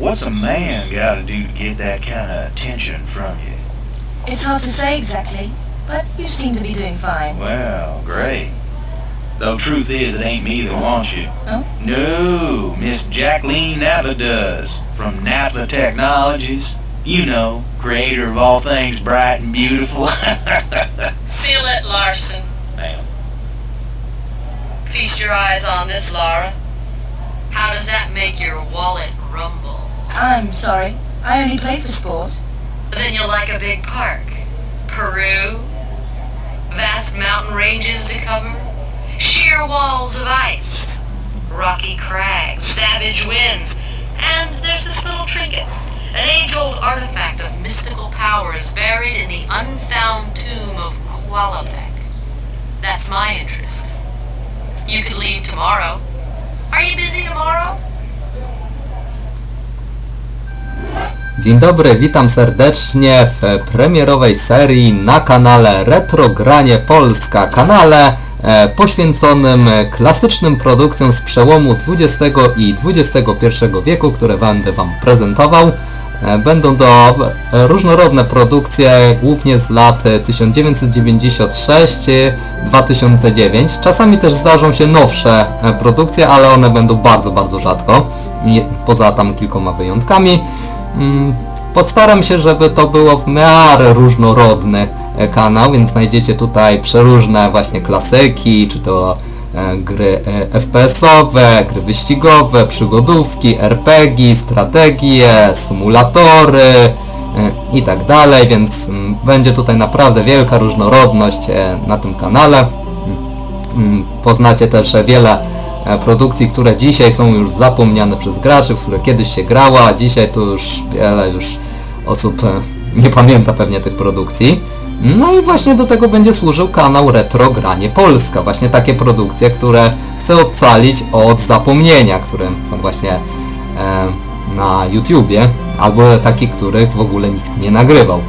What's a man gotta do to get that kind of attention from you? It's hard to say exactly, but you seem to be doing fine. Well, great. Though truth is, it ain't me that wants you. Oh? No, Miss Jacqueline Natla does. From Natla Technologies. You know, creator of all things bright and beautiful. Seal it, Larson. Ma'am. Feast your eyes on this, Laura. How does that make your wallet rumble? I'm sorry. I only play for sport. Then you'll like a big park. Peru. Vast mountain ranges to cover. Sheer walls of ice. Rocky crags. Savage winds. And there's this little trinket. An age-old artifact of mystical powers buried in the unfound tomb of Qualabek. That's my interest. You could leave tomorrow. Are you busy tomorrow? Dzień dobry, witam serdecznie w premierowej serii na kanale Retrogranie Polska, kanale e, poświęconym klasycznym produkcjom z przełomu XX i XXI wieku, które będę Wam prezentował. E, Będą to e, różnorodne produkcje, głównie z lat 1996-2009. Czasami też zdarzą się nowsze produkcje, ale one będą bardzo, bardzo rzadko, poza tam kilkoma wyjątkami. Mm, Postaram się, żeby to było w miarę różnorodny e, kanał, więc znajdziecie tutaj przeróżne właśnie klasyki, czy to e, gry e, FPS-owe, gry wyścigowe, przygodówki, RPG, strategie, symulatory i tak dalej, więc mm, będzie tutaj naprawdę wielka różnorodność na tym kanale. Mm, Poznacie też wiele produkcji, które dzisiaj są już zapomniane przez graczy, w które kiedyś się grało, a dzisiaj to już wiele już osób e, nie pamięta pewnie tych produkcji. No i właśnie do tego będzie służył kanał Retro Granie Polska. Właśnie takie produkcje, które chcę ocalić od zapomnienia, które są właśnie e, na YouTubie, albo takie, których w ogóle nikt nie nagrywał.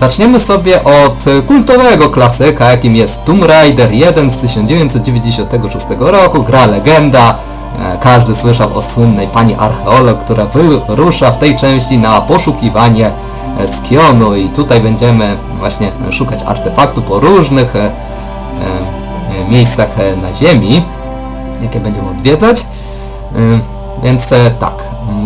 Zaczniemy sobie od kultowego klasyka, jakim jest Tomb Raider 1 z 1996 roku, gra legenda. E, Każdy słyszał o słynnej pani archeolog, która wyrusza w tej części na poszukiwanie e, Skionu i tutaj będziemy właśnie szukać artefaktu po różnych e, miejscach na ziemi, jakie będziemy odwiedzać. Więc tak,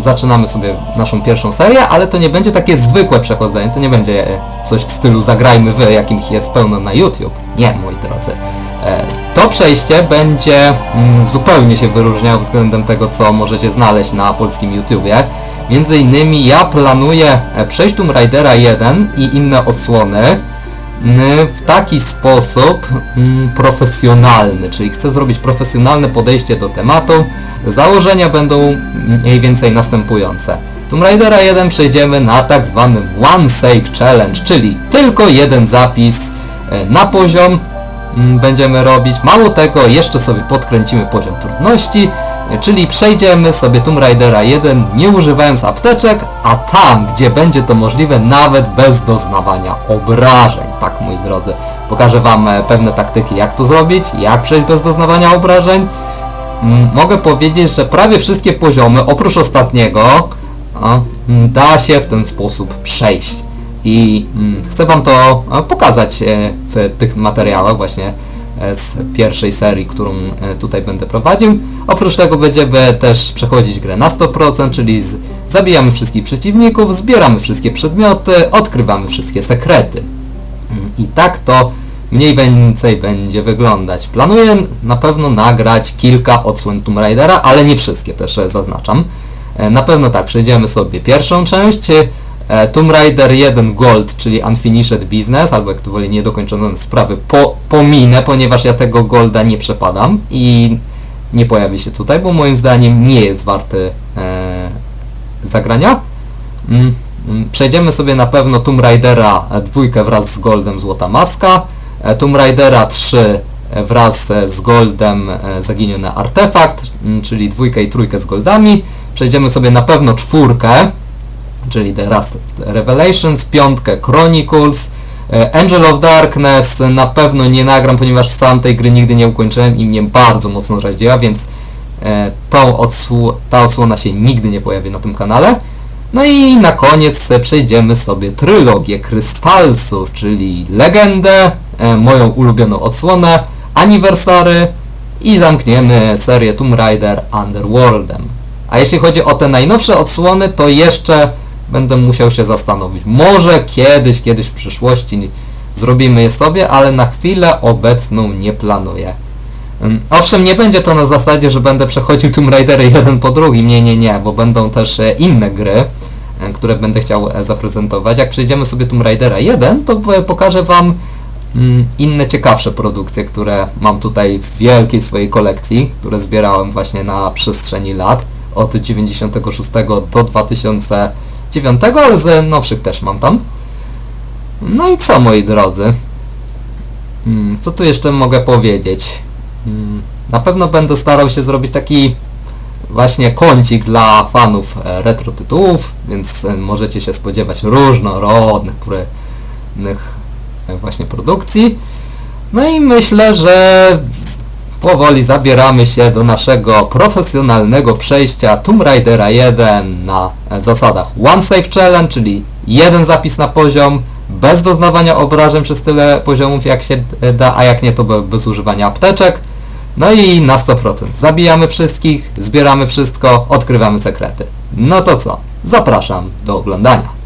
zaczynamy sobie naszą pierwszą serię, ale to nie będzie takie zwykłe przechodzenie, to nie będzie e, coś w stylu zagrajmy wy, jakim ich jest pełno na YouTube. Nie, moi drodzy. E, To przejście będzie mm, zupełnie się wyróżniało względem tego, co możecie znaleźć na polskim YouTubie. Między innymi ja planuję e, przejść Tomb Raidera 1 i inne odsłony w taki sposób mm, profesjonalny, czyli chcę zrobić profesjonalne podejście do tematu. Założenia będą mniej więcej następujące. Tomb Raidera 1 przejdziemy na tak zwanym One Save Challenge, czyli tylko jeden zapis e, na poziom mm, będziemy robić. Mało tego, jeszcze sobie podkręcimy poziom trudności, czyli przejdziemy sobie Tomb Raidera 1 nie używając apteczek, a tam, gdzie będzie to możliwe, nawet bez doznawania obrażeń. Tak, moi drodzy, pokażę Wam e, pewne taktyki, jak to zrobić, jak przejść bez doznawania obrażeń. Mm, Mogę powiedzieć, że prawie wszystkie poziomy, oprócz ostatniego, mm, da się w ten sposób przejść. I mm, chcę Wam to e, pokazać e, w tych materiałach właśnie z pierwszej serii, którą e, tutaj będę prowadził. Oprócz tego będziemy też przechodzić grę na 100%, czyli zabijamy wszystkich przeciwników, zbieramy wszystkie przedmioty, odkrywamy wszystkie sekrety. Mm, I tak to mniej więcej będzie wyglądać. Planuję na pewno nagrać kilka odsłon Tomb Raidera, ale nie wszystkie też e, zaznaczam. E, Na pewno tak, przejdziemy sobie pierwszą część. E, Tomb Raider 1 Gold, czyli Unfinished Business, albo jak to woli niedokończone sprawy, po, pominę, ponieważ ja tego Golda nie przepadam i nie pojawi się tutaj, bo moim zdaniem nie jest warty e, zagrania. Mm, mm, Przejdziemy sobie na pewno Tomb Raidera e, dwójkę wraz z Goldem Złota Maska, e, Tomb Raidera 3 e, wraz z Goldem Zaginiony Artefakt, mm, czyli dwójkę i trójkę z Goldami. Przejdziemy sobie na pewno czwórkę, czyli The Rust Revelations, piątkę Chronicles, e, Angel of Darkness na pewno nie nagram, ponieważ sam tej gry nigdy nie ukończyłem i mnie bardzo mocno rozdziela, więc e, tą odsł- ta odsłona się nigdy nie pojawi na tym kanale. No i na koniec przejdziemy sobie trylogię Krystalsów, czyli Legendę, e, moją ulubioną odsłonę, Anniversary i zamkniemy serię Tomb Raider Underworldem. A jeśli chodzi o te najnowsze odsłony, to jeszcze będę musiał się zastanowić. Może kiedyś, kiedyś w przyszłości zrobimy je sobie, ale na chwilę obecną nie planuję. Ym, Owszem, nie będzie to na zasadzie, że będę przechodził Tomb Raidery jeden po drugim, nie, nie, nie, bo będą też e, inne gry, e, które będę chciał e, zaprezentować. Jak przejdziemy sobie Tomb Raidera 1, to pokażę Wam mm, inne ciekawsze produkcje, które mam tutaj w wielkiej swojej kolekcji, które zbierałem właśnie na przestrzeni lat, od 96 do 2009, ale z nowszych też mam tam. No i co moi drodzy? Mm, Co tu jeszcze mogę powiedzieć? Mm, Na pewno będę starał się zrobić taki właśnie kącik dla fanów e, retro tytułów, więc e, możecie się spodziewać różnorodnych e, właśnie produkcji. No i myślę, że powoli zabieramy się do naszego profesjonalnego przejścia Tomb Raidera 1 na zasadach One Save Challenge, czyli jeden zapis na poziom, bez doznawania obrażeń przez tyle poziomów jak się da, a jak nie to be- bez używania apteczek. No i na 100%. Zabijamy wszystkich, zbieramy wszystko, odkrywamy sekrety. No to co? Zapraszam do oglądania.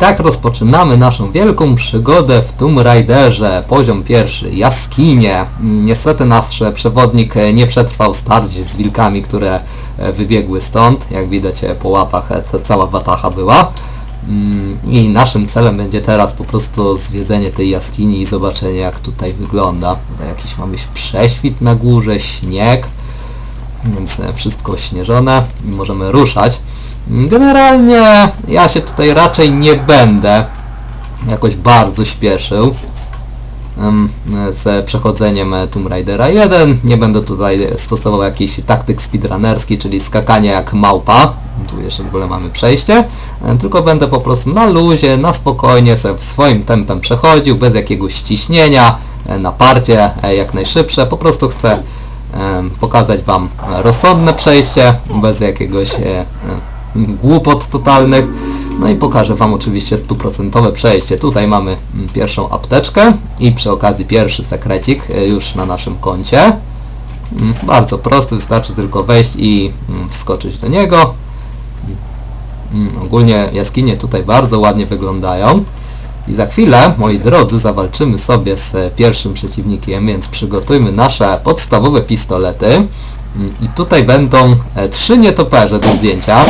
Tak rozpoczynamy naszą wielką przygodę w Tomb Raiderze. Poziom pierwszy, jaskinie. Niestety nasz przewodnik nie przetrwał starć z wilkami, które e, wybiegły stąd. Jak widać e, po łapach e, ca- cała watacha była. Mm, I naszym celem będzie teraz po prostu zwiedzenie tej jaskini i zobaczenie jak tutaj wygląda. Tutaj jakiś mamy prześwit na górze, śnieg więc wszystko śnieżone i możemy ruszać. Generalnie ja się tutaj raczej nie będę jakoś bardzo śpieszył z przechodzeniem e, Tomb Raidera 1. Nie będę tutaj stosował jakiś taktyk speedrunnerski, czyli skakania jak małpa. Tu jeszcze w ogóle mamy przejście. E, Tylko będę po prostu na luzie, na spokojnie sobie swoim tempem przechodził, bez jakiegoś ściśnienia, e, naparcie jak najszybsze. Po prostu chcę pokazać Wam rozsądne przejście, bez jakiegoś głupot totalnych. No i pokażę Wam oczywiście stuprocentowe przejście. Tutaj mamy mm, pierwszą apteczkę i przy okazji pierwszy sekrecik e, już na naszym koncie. Mm, Bardzo prosty, wystarczy tylko wejść i mm, wskoczyć do niego. Ogólnie jaskinie tutaj bardzo ładnie wyglądają. I za chwilę, moi drodzy, zawalczymy sobie z e, pierwszym przeciwnikiem, więc przygotujmy nasze podstawowe pistolety. I tutaj będą e, trzy nietoperze do zdjęcia.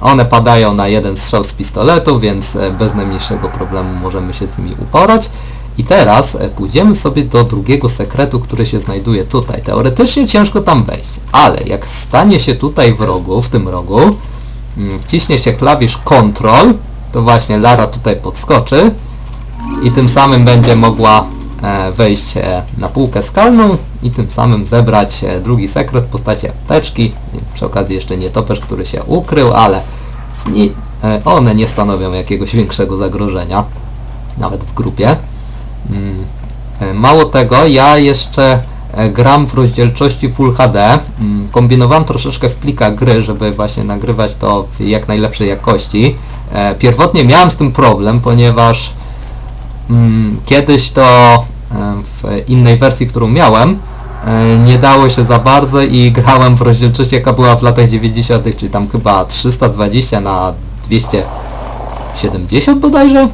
One padają na jeden strzał z pistoletu, więc e, bez najmniejszego problemu możemy się z nimi uporać. I teraz e, pójdziemy sobie do drugiego sekretu, który się znajduje tutaj. Teoretycznie ciężko tam wejść, ale jak stanie się tutaj w rogu, w tym rogu, mm, wciśnie się klawisz Ctrl, to właśnie Lara tutaj podskoczy i tym samym będzie mogła e, wejść na półkę skalną i tym samym zebrać e, drugi sekret w postaci apteczki. Przy okazji jeszcze nietoperz, który się ukrył, ale e, one nie stanowią jakiegoś większego zagrożenia, nawet w grupie. Mm, e, Mało tego, ja jeszcze gram w rozdzielczości Full HD. Mm, Kombinowałem troszeczkę w plikach gry, żeby właśnie nagrywać to w jak najlepszej jakości. Pierwotnie miałem z tym problem, ponieważ mm, kiedyś to w innej wersji, którą miałem, e, nie dało się za bardzo i grałem w rozdzielczości jaka była w latach 90., czyli tam chyba 320 na 270 bodajże.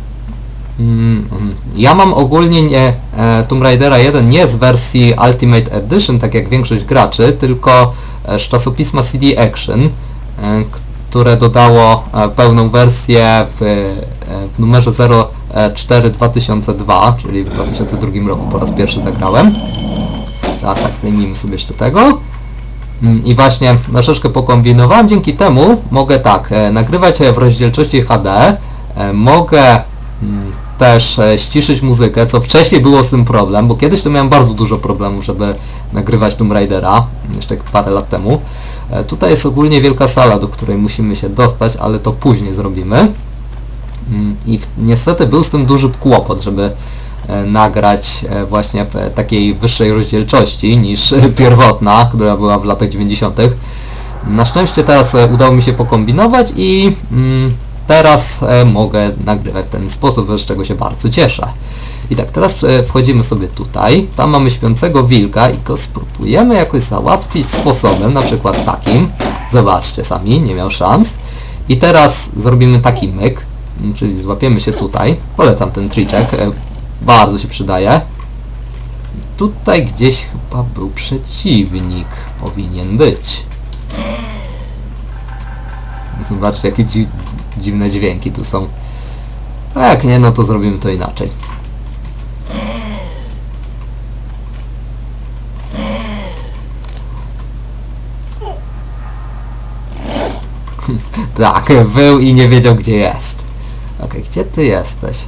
Mm, mm. Ja mam ogólnie nie, e, Tomb Raidera 1 nie z wersji Ultimate Edition, tak jak większość graczy, tylko e, z czasopisma CD Action, które dodało pełną wersję w, w numerze 04 2002, czyli w 2002 roku po raz pierwszy zagrałem. Teraz tak, zdejmijmy sobie jeszcze tego. Mm, I właśnie troszeczkę pokombinowałem, dzięki temu mogę tak, e, nagrywać e, w rozdzielczości HD, e, mogę mm, też e, ściszyć muzykę, co wcześniej było z tym problem, bo kiedyś to miałem bardzo dużo problemów, żeby nagrywać Tomb Raidera, jeszcze parę lat temu. E, Tutaj jest ogólnie wielka sala, do której musimy się dostać, ale to później zrobimy. Mm, I niestety był z tym duży kłopot, żeby e, nagrać e, właśnie w takiej wyższej rozdzielczości niż pierwotna, która była w latach 90. Na szczęście teraz e, udało mi się pokombinować i mm, teraz mogę nagrywać w ten sposób, z czego się bardzo cieszę. I tak, teraz wchodzimy sobie tutaj, tam mamy śpiącego wilka i go spróbujemy jakoś załatwić sposobem, na przykład takim. Zobaczcie sami, nie miał szans. I teraz zrobimy taki myk, czyli złapiemy się tutaj. Polecam ten triczek, e, bardzo się przydaje. Tutaj gdzieś chyba był przeciwnik, powinien być. Zobaczcie jakie dzi dziwne dźwięki tu są. A jak nie, no to zrobimy to inaczej. tak, był i nie wiedział gdzie jest. Okej, gdzie ty jesteś?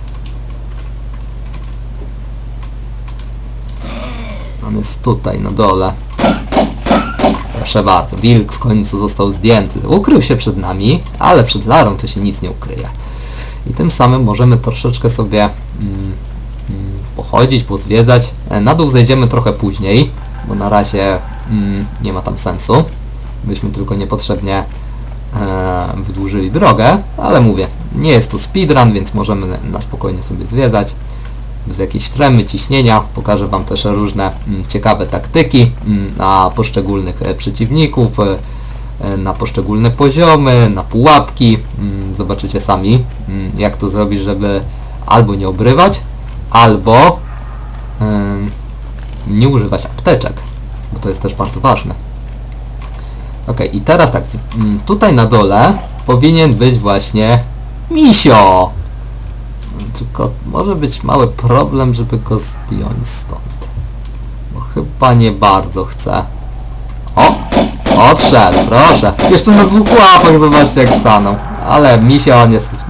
On jest tutaj, na dole. Proszę bardzo, wilk w końcu został zdjęty. Ukrył się przed nami, ale przed Larą to się nic nie ukryje. I tym samym możemy troszeczkę sobie mm, mm, pochodzić, pozwiedzać. E, Na dół zejdziemy trochę później, bo na razie mm, nie ma tam sensu. Byśmy tylko niepotrzebnie e, wydłużyli drogę, ale mówię, nie jest to speedrun, więc możemy na- spokojnie sobie zwiedzać bez jakiejś tremy, ciśnienia. Pokażę Wam też różne mm, ciekawe taktyki mm, na poszczególnych e, przeciwników, e, e, na poszczególne poziomy, na pułapki. Mm, Zobaczycie sami, mm, jak to zrobić, żeby albo nie obrywać, albo em, nie używać apteczek, bo to jest też bardzo ważne. Ok, i teraz tak, mm, tutaj na dole powinien być właśnie misio. Tylko może być mały problem, żeby go zdjąć stąd. Bo chyba nie bardzo chcę. O! Odszedł, proszę. Jeszcze na dwóch łapach zobaczcie jak stanął. Ale misio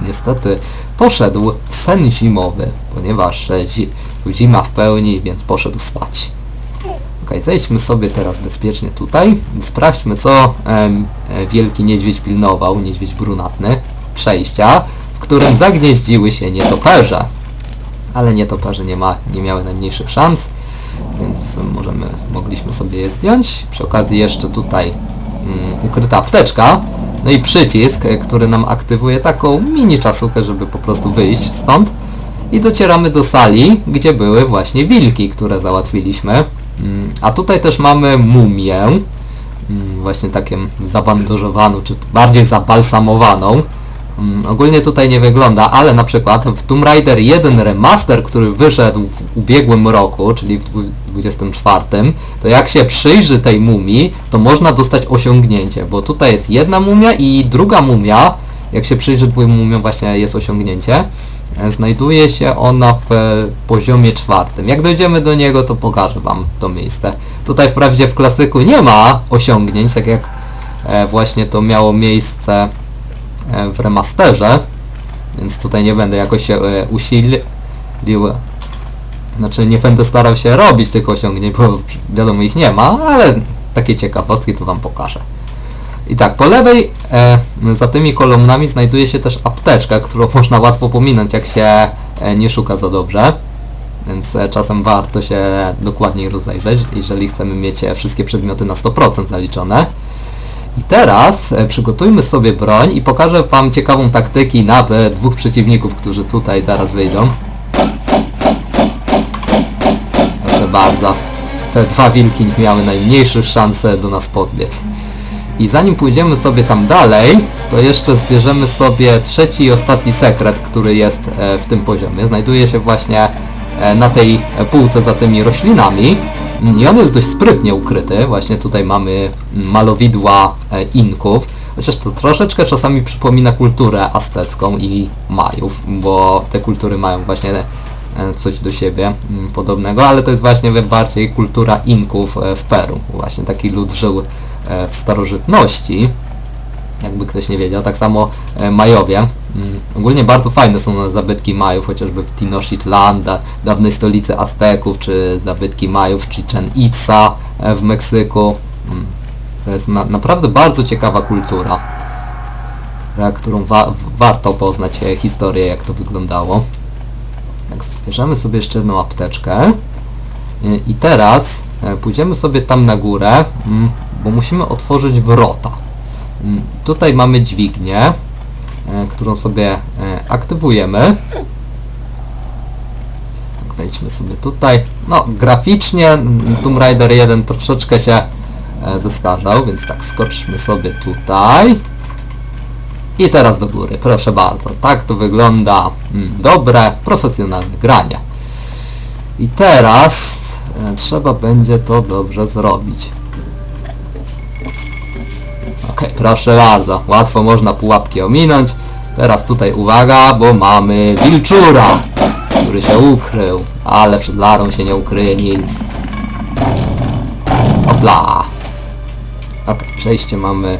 niestety, poszedł w sen zimowy, ponieważ zi zima w pełni, więc poszedł spać. Ok, zejdźmy sobie teraz bezpiecznie tutaj. Sprawdźmy co em, e, wielki niedźwiedź pilnował, niedźwiedź brunatny. Przejścia, w którym zagnieździły się nietoperze. Ale nietoperze nie, ma, nie miały najmniejszych szans, więc możemy, mogliśmy sobie je zdjąć. Przy okazji jeszcze tutaj mm, ukryta apteczka. No i przycisk, e, który nam aktywuje taką mini czasówkę, żeby po prostu wyjść stąd. I docieramy do sali, gdzie były właśnie wilki, które załatwiliśmy. Mm, A tutaj też mamy mumię, mm, właśnie taką zabandażowaną, czy bardziej zabalsamowaną. Mm, Ogólnie tutaj nie wygląda, ale na przykład w Tomb Raider 1 Remaster, który wyszedł w ubiegłym roku, czyli w dwu- 24, to jak się przyjrzy tej mumii, to można dostać osiągnięcie, bo tutaj jest jedna mumia i druga mumia, jak się przyjrzy dwóm mumiom właśnie jest osiągnięcie, Znajduje się ona w e, poziomie czwartym. Jak dojdziemy do niego, to pokażę Wam to miejsce. Tutaj wprawdzie w klasyku nie ma osiągnięć, tak jak e, właśnie to miało miejsce e, w remasterze, więc tutaj nie będę jakoś się usilił. Znaczy nie będę starał się robić tych osiągnięć, bo wiadomo ich nie ma, ale takie ciekawostki to Wam pokażę. I tak, po lewej e, za tymi kolumnami znajduje się też apteczka, którą można łatwo pominąć, jak się e, nie szuka za dobrze. Więc e, czasem warto się dokładniej rozejrzeć, jeżeli chcemy mieć e, wszystkie przedmioty na 100% zaliczone. I teraz e, przygotujmy sobie broń i pokażę Wam ciekawą taktyki na dwóch przeciwników, którzy tutaj zaraz wyjdą. Proszę bardzo. Te dwa wilki miały najmniejsze szanse do nas podbiec. I zanim pójdziemy sobie tam dalej, to jeszcze zbierzemy sobie trzeci i ostatni sekret, który jest e, w tym poziomie. Znajduje się właśnie e, na tej półce za tymi roślinami. Mm, I on jest dość sprytnie ukryty. Właśnie tutaj mamy mm, malowidła e, inków. Chociaż to troszeczkę czasami przypomina kulturę aztecką i Majów, bo te kultury mają właśnie coś do siebie mm, podobnego, ale to jest właśnie bardziej kultura Inków w Peru. Właśnie taki lud żył w starożytności, jakby ktoś nie wiedział. Tak samo e, Majowie. Mm, Ogólnie bardzo fajne są zabytki Majów, chociażby w Tenochtitlan, da, dawnej stolicy Azteków, czy zabytki Majów, Chichen Itza e, w Meksyku. Mm, To jest na, naprawdę bardzo ciekawa kultura, e, którą wa warto poznać e, historię, jak to wyglądało. Tak, sobie jeszcze jedną apteczkę. I teraz e, pójdziemy sobie tam na górę, mm, bo musimy otworzyć wrota. Mm, Tutaj mamy dźwignię, e, którą sobie e, aktywujemy. Tak, Wejdźmy sobie tutaj. No, graficznie mm, Tomb Raider 1 troszeczkę się e, zestarzał, więc tak, skoczmy sobie tutaj. I teraz do góry, proszę bardzo. Tak to wygląda mm, dobre, profesjonalne granie. I teraz trzeba będzie to dobrze zrobić. Proszę bardzo. Łatwo można pułapki ominąć. Teraz tutaj uwaga, bo mamy wilczura, który się ukrył. Ale przed Larą się nie ukryje nic. Hopla. Okej, przejście mamy...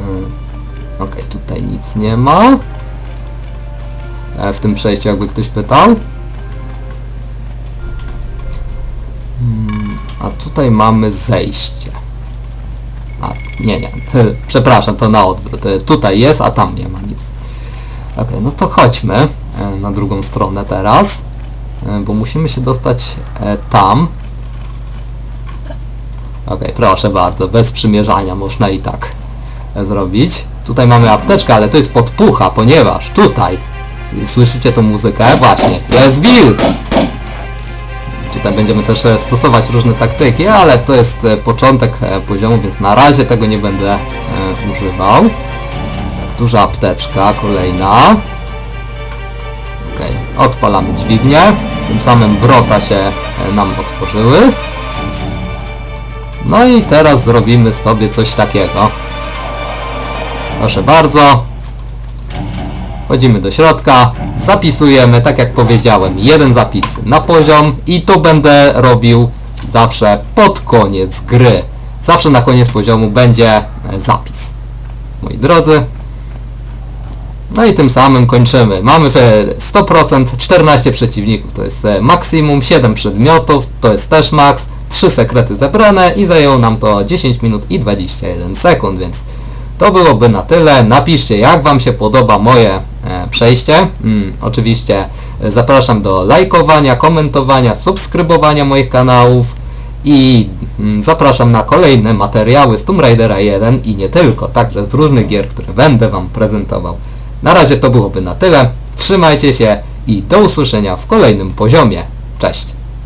mm, Okej, tutaj nic nie ma. E, w tym przejściu jakby ktoś pytał. Mm, A tutaj mamy zejście. Nie, nie. Przepraszam, to na odwrót. E, Tutaj jest, a tam nie ma nic. Okej, no to chodźmy e, na drugą stronę teraz. e, Bo musimy się dostać tam. Okej, proszę bardzo, bez przymierzania można i tak zrobić. Tutaj mamy apteczkę, ale to jest podpucha, ponieważ tutaj słyszycie tą muzykę? Właśnie, jest wilk! Tutaj będziemy też e, stosować różne taktyki, ale to jest e, początek e, poziomu, więc na razie tego nie będę używał. Duża apteczka, kolejna. Okej, odpalamy dźwignię. Tym samym wrota się nam otworzyły. No i teraz zrobimy sobie coś takiego. Proszę bardzo. Wchodzimy do środka, zapisujemy, tak jak powiedziałem, jeden zapis na poziom i to będę robił zawsze pod koniec gry. Zawsze na koniec poziomu będzie e, zapis. Moi drodzy. No i tym samym kończymy. Mamy e, 100%, 14 przeciwników, to jest e, maksimum, 7 przedmiotów, to jest też maks, 3 sekrety zebrane i zajęło nam to 10 minut i 21 sekund, więc to byłoby na tyle. Napiszcie jak Wam się podoba moje e, przejście. Mm, oczywiście e, zapraszam do lajkowania, komentowania, subskrybowania moich kanałów i mm, zapraszam na kolejne materiały z Tomb Raidera 1 i nie tylko, także z różnych gier, które będę Wam prezentował. Na razie to byłoby na tyle. Trzymajcie się i do usłyszenia w kolejnym poziomie. Cześć!